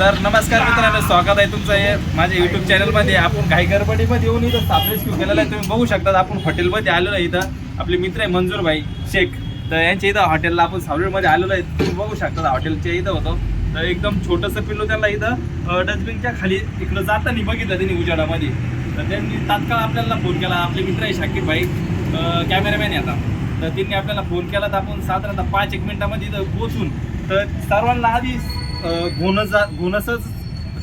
तर नमस्कार मित्रांनो स्वागत आहे तुमचं हे माझ्या युट्यूब चॅनलमध्ये आपण काही गडबडीमध्ये येऊन इथं सापळे क्यू केलेला आहे. तुम्ही बघू शकता आपण हॉटेलमध्ये आलेलो आहे इथं. आपले मित्र आहे मंजूर भाई शेख. तर यांच्या इथं हॉटेलला आपण सावळीमध्ये आलेलो आहे. तुम्ही बघू शकता हॉटेलच्या इथं होतो. तर एकदम छोटंसं पिल्लू त्यांना इथं डस्टबिनच्या खाली इकडं जाताना बघितलं त्यांनी उजाडामध्ये. तर त्यांनी तात्काळ आपल्याला फोन केला. आपले मित्र आहे शाकिब भाई कॅमेरामॅन आहे आता. तर त्यांनी आपल्याला फोन केला. तर आपण साधारणतः पाच एक मिनिटामध्ये इथं पोहोचून तर सर्वांना आधी गोनसा गोनसच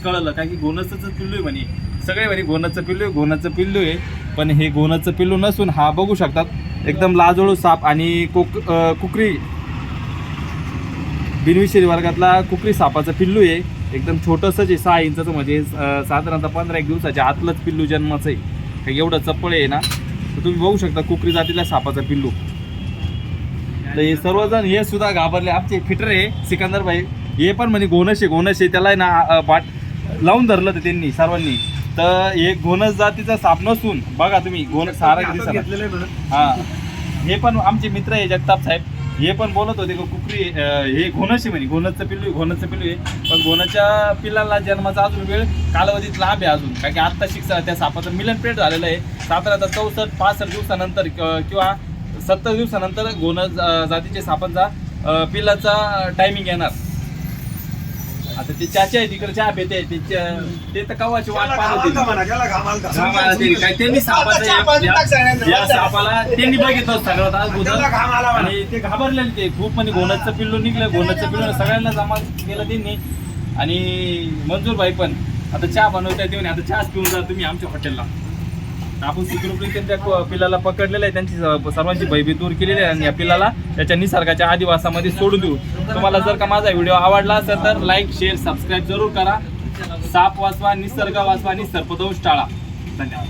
कळलं काय की गोनसचं पिल्लू आहे म्हणे. सगळे म्हणे घोणाचं पिल्लू आहे घोणाचं पिल्लू आहे पण हे घोणाचं पिल्लू नसून हा बघू शकतात एकदम लाजोळू साप आणि कोक कुकरी. बिनविशेरी वर्गातला कुकरी सापाचं पिल्लू आहे एकदम छोटंसं जे सहा इंचाचं म्हणजे साधारणतः पंधरा एक दिवसाच्या आतलंच पिल्लू जन्माचं आहे. काही एवढं चप्पळ आहे ना तर तुम्ही बघू शकता कुकरी जातीला सापाचं पिल्लू. तर हे सर्वजण हे सुद्धा घाबरले. आमचे फिटर आहे सिकंदर भाई हे पण म्हणे घोणस आहे त्याला ना अं, बाट लावून धरलं ते त्यांनी सर्वांनी. तर हे घोणस जातीचा साप नसून बघा तुम्ही घोण सारा किती हा. हे पण आमचे मित्र आहे जगताप साहेब. हे पण बोलत होते का कुकरी अं, हे आहे म्हणे. घोणसचं पिल्लू आहे, पिल्लू आहे. पण घोणाच्या पिल्लाला जन्माचा अजून वेळ कालावधीत लांब आहे अजून. कारण की आत्ता शिक्षा त्या सापाचं मिलन पेट झालेलं आहे. साधारणतः चौसष्ट पासष्ट दिवसानंतर क- किंवा सत्तर दिवसानंतर घोण जातीच्या सापांचा अं, पिल्लाचा टायमिंग येणार. आता ते चाचा आहे तिकडे चहा पेते ते च- ते तर कवाची वाट पाहत होते. घामाला ते काय त्यांनी सापाचं या- या सापाला त्यांनी बघितलं सगळ्यात अगोदर आणि ते घाबरलेले ते. खूप म्हणजे घोणाचं पिल्लू निघलं. घोणाचं पिल्लू सगळ्यांना जमा केलं त्यांनी. आणि मंजूर भाई पण. आता चहा बनवता येते म्हणे, आता चहाच पिऊन जा तुम्ही आमच्या हॉटेलला आपण सिक्युरिटी त्या पिल्लाला पकडलेलं आहे. त्यांची सर्वांची भयभीत दूर केलेली आहे. आणि या पिल्लाला त्याच्या निसर्गाच्या आदिवासामध्ये सोडून देऊ. तुम्हाला जर का माझा व्हिडिओ आवडला असेल तर लाईक शेअर सबस्क्राईब जरूर करा. साप वाचवा निसर्ग वाचवा आणि सर्पदोष टाळा. धन्यवाद.